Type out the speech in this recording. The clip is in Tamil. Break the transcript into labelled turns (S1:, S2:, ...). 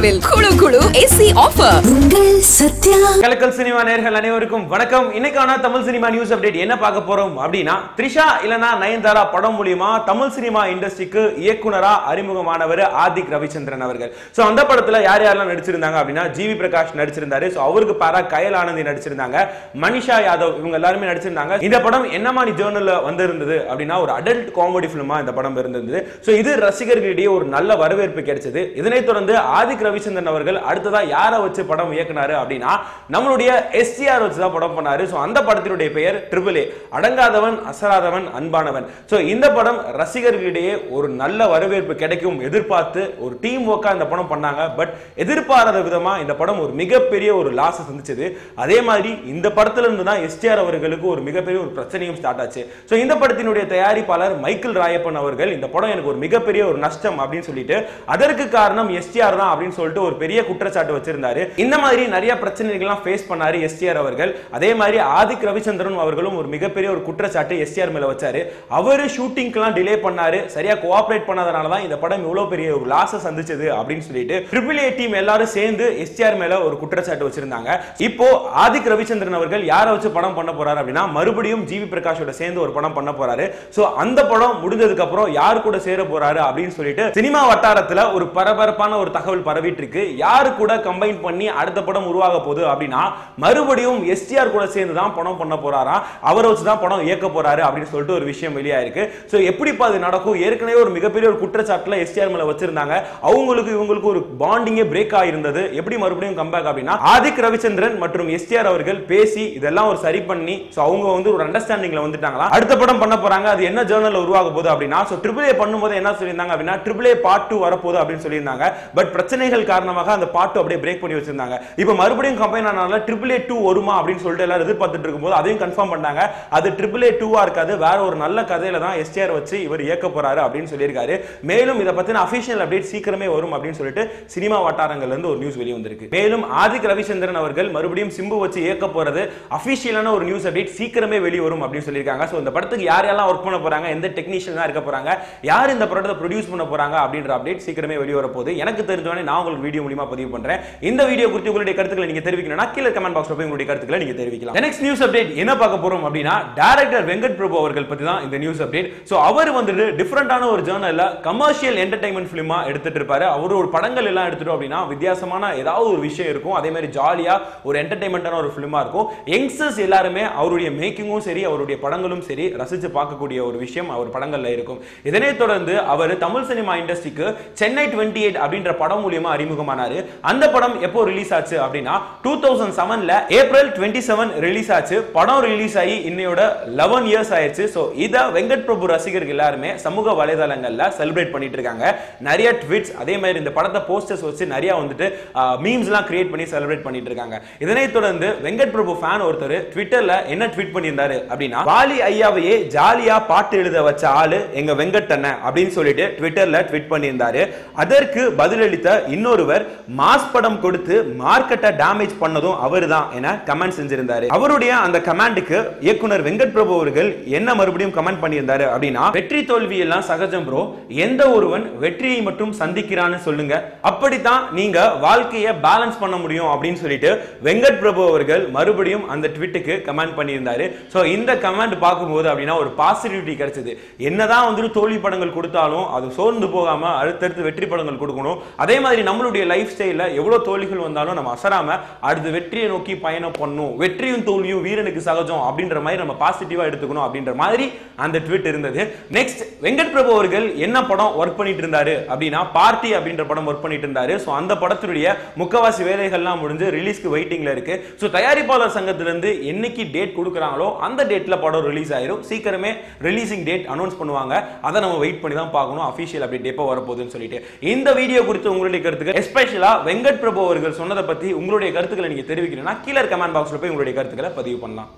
S1: சத்யாவில் குழு குழு ஏசி ஆஃபர்
S2: உங்கள் சத்யா.
S3: கலக்கல் சினிமா நேர்கள் அனைவருக்கும் வணக்கம். இன்னைக்கான தமிழ் சினிமா நியூஸ் அப்டேட் என்ன பார்க்க போறோம் அப்படின்னா த்ரிஷா இல்லனா நயன்தாரா படம் மூலியமா தமிழ் சினிமா இண்டஸ்ட்ரிக்கு இயக்குனரா அறிமுகமானவர் ஆதிக் ரவிச்சந்திரன் அவர்கள். சோ அந்த படத்துல யார் யாரெல்லாம் நடிச்சிருந்தாங்க அப்படின்னா ஜிவி பிரகாஷ் நடிச்சிருந்தாரு. சோ அவருக்கு பாரா கயல் ஆனந்தி நடிச்சிருந்தாங்க. மனிஷா யாதவ் இவங்க எல்லாருமே நடிச்சிருந்தாங்க. இந்த படம் என்ன மாதிரி ஜேர்னல்ல வந்திருந்தது அப்படின்னா ஒரு அடல்ட் காமெடி பிலிமா இந்த படம் இருந்தது சோ இது ரசிகர்களிடையே ஒரு நல்ல வரவேற்பு கிடைச்சது. இதனைத் தொடர்ந்து ஆதிக் ரவிச்சந்திரன் அவர்கள் அடுத்ததா யாரை வச்சு படம் இயக்குனாரு அப்படின்னா நம்மளுடைய எஸ்டிஆர் வச்சு தான் படம் பண்ணாரு. ஸோ அந்த படத்தினுடைய பெயர் ட்ரிபிள் ஏ அடங்காதவன் அசராதவன் அன்பானவன். ஸோ இந்த படம் ரசிகர்களிடையே ஒரு நல்ல வரவேற்பு கிடைக்கும் எதிர்பார்த்து ஒரு டீம் ஒர்க்காக இந்த படம் பண்ணாங்க. பட் எதிர்பாராத விதமா இந்த படம் ஒரு மிகப்பெரிய ஒரு லாஸ் சந்திச்சது. அதே மாதிரி இந்த படத்துல இருந்து தான் எஸ்டிஆர் அவர்களுக்கு ஒரு மிகப்பெரிய ஒரு பிரச்சனையும் ஸ்டார்ட் ஆச்சு. ஸோ இந்த படத்தினுடைய தயாரிப்பாளர் மைக்கேல் ராயப்பன் அவர்கள் இந்த படம் எனக்கு ஒரு மிகப்பெரிய ஒரு நஷ்டம் அப்படின்னு சொல்லிட்டு அதற்கு காரணம் எஸ்டிஆர் தான் அப்படின்னு சொல்லிட்டு ஒரு பெரிய குற்றச்சாட்டு வச்சிருந்தாரு. இந்த மாதிரி நிறைய பிரச்சனைகள்லாம் ஃபேஸ் பண்ணாரு எஸ்டிஆர் அவர்கள். அதே மாதிரி ஆதிக் ரவிச்சந்திரன் அவர்களும் ஒரு மிகப்பெரிய ஒரு குற்றச்சாட்டு எஸ்டிஆர் மேல வச்சாரு. அவரு ஷூட்டிங்க்கெல்லாம் டிலே பண்ணாரு. சரியா கோஆபரேட் பண்ணாதனால தான் இந்த படம் இவ்வளவு பெரிய ஒரு லாஸ சந்திச்சது அப்படின்னு சொல்லிட்டு ட்ரிபிள் ஏ டீம் எல்லாரும் சேர்ந்து எஸ்டிஆர் மேல ஒரு குற்றச்சாட்டு வச்சிருந்தாங்க. இப்போ ஆதிக் ரவிச்சந்திரன் அவர்கள் யாரை வச்சு படம் பண்ண போறாரு அப்படின்னா மறுபடியும் ஜிவி பிரகாஷோட சேர்ந்து ஒரு படம் பண்ண போறாரு. சோ அந்த படம் முடிஞ்சதுக்கு அப்புறம் யார் கூட சேர போறாரு அப்படின்னு சொல்லிட்டு சினிமா வட்டாரத்துல ஒரு பரபரப்பான ஒரு தகவல் பரவி போயிட்டு இருக்கு யாரு கூட கம்பைன் பண்ணி அடுத்த படம் உருவாக போகுது அப்படின்னா மறுபடியும் எஸ்டிஆர் கூட சேர்ந்து தான் படம் பண்ண போறாராம் அவரை வச்சு தான் படம் இயக்க போறாரு அப்படின்னு சொல்லிட்டு ஒரு விஷயம் வெளியாயிருக்கு. ஸோ எப்படிப்பா அது நடக்கும்? ஏற்கனவே ஒரு மிகப்பெரிய ஒரு குற்றச்சாட்டுல எஸ்டிஆர் மேல வச்சிருந்தாங்க. அவங்களுக்கு இவங்களுக்கு ஒரு பாண்டிங்கே பிரேக் ஆயிருந்தது. எப்படி மறுபடியும் கம்பேக் அப்படின்னா ஆதிக் ரவிச்சந்திரன் மற்றும் எஸ்டிஆர் அவர்கள் பேசி இதெல்லாம் ஒரு சரி பண்ணி ஸோ அவங்க வந்து ஒரு அண்டர்ஸ்டாண்டிங்ல வந்துட்டாங்களா? அடுத்த படம் பண்ண போறாங்க. அது என்ன ஜேர்னல் உருவாக போகுது அப்படின்னா ஸோ ட்ரிபிள் ஏ பண்ணும்போது என்ன சொல்லியிருந்தாங்க அப்படின்னா ட்ரிபிள் ஏ பார்ட் டூ வரப்போகுது அப்படின்னு சொல்லியிருந்தாங்க. பட் பிரச்சனைகள் காரணமாக அந்த பாட்டு அப்படியே பிரேக் பண்ணி வச்சிருந்தாங்க. இப்போ மறுபடியும் கம்பைன் ஆனால ட்ரிபிள் ஏ டூ வருமா அப்படின்னு சொல்லிட்டு எல்லாரும் எதிர்பார்த்துட்டு இருக்கும்போது அதையும் கன்ஃபார்ம் பண்ணாங்க. அது ட்ரிபிள் ஏ டூவா இருக்காது வேற ஒரு நல்ல கதையில தான் எஸ்டிஆர் வச்சு இவர் இயக்க போறாரு அப்படின்னு சொல்லியிருக்காரு. மேலும் இதை பத்தின அபிஷியல் அப்டேட் சீக்கிரமே வரும் அப்படின்னு சொல்லிட்டு சினிமா வட்டாரங்கள்ல இருந்து ஒரு நியூஸ் வெளியே வந்திருக்கு மேலும் ஆதிக் ரவிச்சந்திரன் அவர்கள் மறுபடியும் சிம்பு வச்சு இயக்க போறது அபிஷியலான ஒரு நியூஸ் அப்டேட் சீக்கிரமே வெளியே வரும் அப்படின்னு சொல்லியிருக்காங்க. ஸோ இந்த படத்துக்கு யார் யாரெல்லாம் ஒர்க் பண்ண போறாங்க எந்த டெக்னீஷியன் தான் இருக்க போறாங்க யார் இந்த படத்தை ப்ரொடியூஸ் பண்ண போறாங்க அப்படின்ற அப்டேட் சீக்கிரமே வெளியே வர போகுது எனக்கு தெரிஞ்சவனே நான் உங்களுக்கு வீடியோ மூலியமா பதிவு பண்றேன். இந்த வீடியோ குறித்து உங்களுடைய கருத்துக்களை நீங்க தெரிவிக்கணும்னா கீழே கமெண்ட் பாக்ஸ்ல போய் உங்களுடைய கருத்துக்களை நீங்க தெரிவிக்கலாம். நெக்ஸ்ட் நியூஸ் அப்டேட் என்ன பார்க்க போறோம் அப்படின்னா டைரக்டர் வெங்கட் பிரபு அவர்கள் பத்தி தான் இந்த நியூஸ் அப்டேட் சோ அவர் வந்துட்டு டிஃபரெண்டான ஒரு ஜேர்னல்ல கமர்ஷியல் என்டர்டைன்மெண்ட் ஃபிலிமா எடுத்துட்டு இருப்பாரு. அவர் ஒரு படங்கள் எல்லாம் எடுத்துட்டோம் அப்படின்னா வித்தியாசமான ஏதாவது ஒரு விஷயம் இருக்கும். அதே மாதிரி ஜாலியா ஒரு என்டர்டைன்மெண்டான ஒரு ஃபிலிமா இருக்கும். யங்ஸ்டர்ஸ் எல்லாருமே அவருடைய மேக்கிங்கும் சரி அவருடைய படங்களும் சரி ரசிச்சு பார்க்கக்கூடிய ஒரு விஷயம் அவர் படங்கள்ல இருக்கும். இதனைத் தொடர்ந்து அவர் தமிழ் சினிமா இண்டஸ்ட்ரிக்கு சென்னை டுவெண்ட்டி எயிட் அப்படின்ற படம் மூலியமா அறிமுகமானாரு. அந்த படம் எப்போ ரிலீஸ் ஆச்சு அப்படின்னா டூ தௌசண்ட் செவன்ல ஏப்ரல் டுவெண்ட்டி செவன் ரிலீஸ் ஆச்சு. படம் ரிலீஸ் ஆகி இன்னையோட லெவன் இயர்ஸ் ஆயிடுச்சு. ஸோ இதை வெங்கட் பிரபு ரசிகர்கள் எல்லாருமே சமூக வலைதளங்கள்ல செலிப்ரேட் பண்ணிட்டு இருக்காங்க. நிறைய ட்விட்ஸ் அதே மாதிரி இந்த படத்தை போஸ்டர்ஸ் வச்சு நிறைய வந்துட்டு மீம்ஸ்லாம் கிரியேட் பண்ணி செலிப்ரேட் பண்ணிட்டு இருக்காங்க. இதனைத் தொடர்ந்து வெங்கட் பிரபு ஃபேன் ஒருத்தர் ட்விட்டர்ல என்ன ட்வீட் பண்ணியிருந்தாரு அப்படின்னா வாலி ஐயாவையே ஜாலியா பாட்டு எழுத வச்ச ஆளு எங்க வெங்கட் அண்ணன் அப்படின்னு சொல்லிட்டு ட்விட்டர்ல ட்வீட் பண்ணியிருந்தாரு. அதற்கு பதிலளித்த இன்னொருவர் மாஸ் படம் கொடுத்து மார்க்கெட்டை டேமேஜ் பண்ணதும் அவர் தான் என கமெண்ட் செஞ்சிருந்தாரு. அவருடைய அந்த கமெண்டுக்கு இயக்குனர் வெங்கட் பிரபு அவர்கள் என்ன மறுபடியும் கமெண்ட் பண்ணியிருந்தாரு அப்படின்னா வெற்றி தோல்வி எல்லாம் சகஜம் ப்ரோ எந்த ஒருவன் வெற்றியை மட்டும் சந்திக்கிறான்னு சொல்லுங்க. அப்படித்தான் நீங்க வாழ்க்கையை பேலன்ஸ் பண்ண முடியும் அப்படின்னு சொல்லிட்டு வெங்கட் பிரபு அவர்கள் மறுபடியும் அந்த ட்விட்டுக்கு கமெண்ட் பண்ணியிருந்தாரு. ஸோ இந்த கமெண்ட் பார்க்கும்போது அப்படின்னா ஒரு பாசிட்டிவிட்டி கிடைச்சது. என்னதான் வந்துட்டு தோல்வி படங்கள் கொடுத்தாலும் அது சோர்ந்து போகாம அடுத்தடுத்து வெற்றி படங்கள் கொடுக்கணும். அதே மாதிரி நம்மளுடைய லைஃப் ஸ்டைல எவ்வளவு தோல்விகள் வந்தாலும் நம்ம அசராம அடுத்து வெற்றியை நோக்கி பயணம் பண்ணும். வெற்றியும் தோல்வியும் வீரனுக்கு சகஜம் அப்படின்ற மாதிரி நம்ம பாசிட்டிவா எடுத்துக்கணும் அப்படின்ற மாதிரி அந்த ட்வீட் இருந்தது. நெக்ஸ்ட் வெங்கட் பிரபு அவர்கள் என்ன படம் ஒர்க் பண்ணிட்டு இருந்தாரு அப்படின்னா பார்ட்டி அப்படின்ற படம் ஒர்க் பண்ணிட்டு இருந்தாரு. ஸோ அந்த படத்துடைய முக்கவாசி வேலைகள்லாம் முடிஞ்சு ரிலீஸ்க்கு வெயிட்டிங்ல இருக்கு. ஸோ தயாரிப்பாளர் சங்கத்திலிருந்து என்னைக்கு டேட் கொடுக்குறாங்களோ அந்த டேட்ல படம் ரிலீஸ் ஆயிரும். சீக்கிரமே ரிலீசிங் டேட் அனௌன்ஸ் பண்ணுவாங்க. அதை நம்ம வெயிட் பண்ணி தான் பார்க்கணும். அஃபிஷியல் அப்டேட் எப்போ வரப்போகுதுன்னு சொல்லிட்டு. இந்த வீடியோ குறித்து உங்களுடைய கருத்துக்கள் எஸ்பெஷலா வெங்கட் பிரபு அவர்கள் சொன்னதை பத்தி உங்களுடைய கருத்துக்களை நீங்க தெரிவிக்கணும்னா கீழே கமெண்ட் பாக்ஸ்ல போய் உங்களுடைய கருத்துக்களை பதிவு பண்ணலாம்.